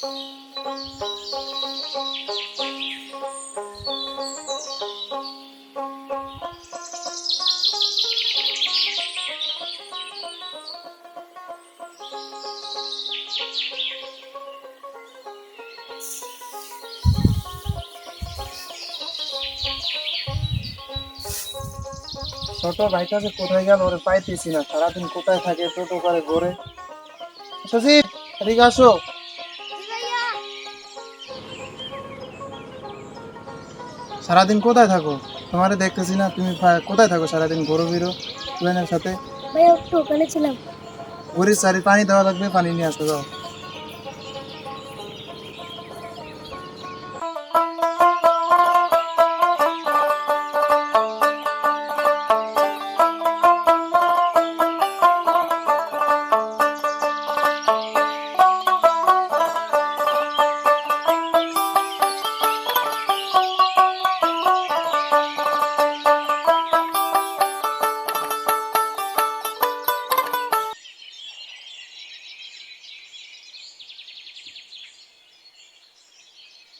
ছোট ভাইটা যে কোথায় গেল ওরে পাইতেছি না। সারাদিন কোথায় থাকে? টোটো করে ঘোরে। সচিব এদিকে আসো। সারাদিন কোথায় থাকো? তোমারে দেখতেছি না তুমি কোথায় থাকো সারাদিন গরু ফিরো সাথে? ভাই একটু ওখানে ছিলাম। ঘড়ির সারি পানি দেওয়া লাগবে পানি নিয়ে আসতে যাও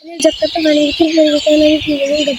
जब तक तो बने फिर बन जाता है मेरी फीलिंग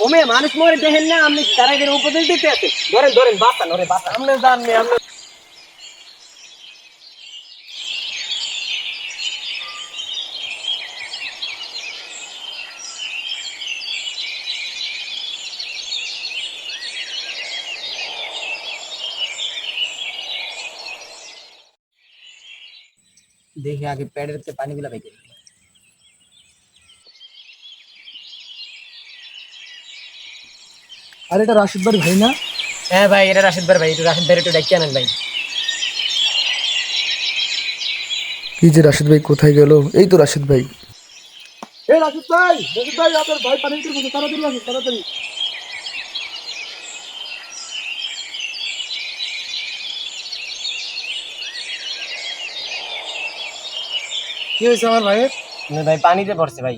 ওমে মানুষ মরে দেখেন না আপনি তারা এদের উপদেশ দিতে আছে ধরেন ধরেন বাঁচান ওরে বাঁচান আপনি জান মেয়ে আপনি দেখি আগে প্যাডের পানিগুলো বেঁকে আর এটা রাশিদ বাড়ি ভাই না? হ্যাঁ ভাই এটা রাশিদ ভাই ভাই একটু রাশিদ ভাই একটু ডাকিয়ে আনেন ভাই। কি যে রাশিদ ভাই কোথায় গেল? এই তো রাশিদ ভাই। এই রাশিদ ভাই রাশিদ ভাই আপনার ভাই পানি বিক্রি করছে তাড়াতাড়ি আসুন তাড়াতাড়ি। কি হয়েছে আমার ভাইয়ের ভাই পানিতে পড়ছে ভাই!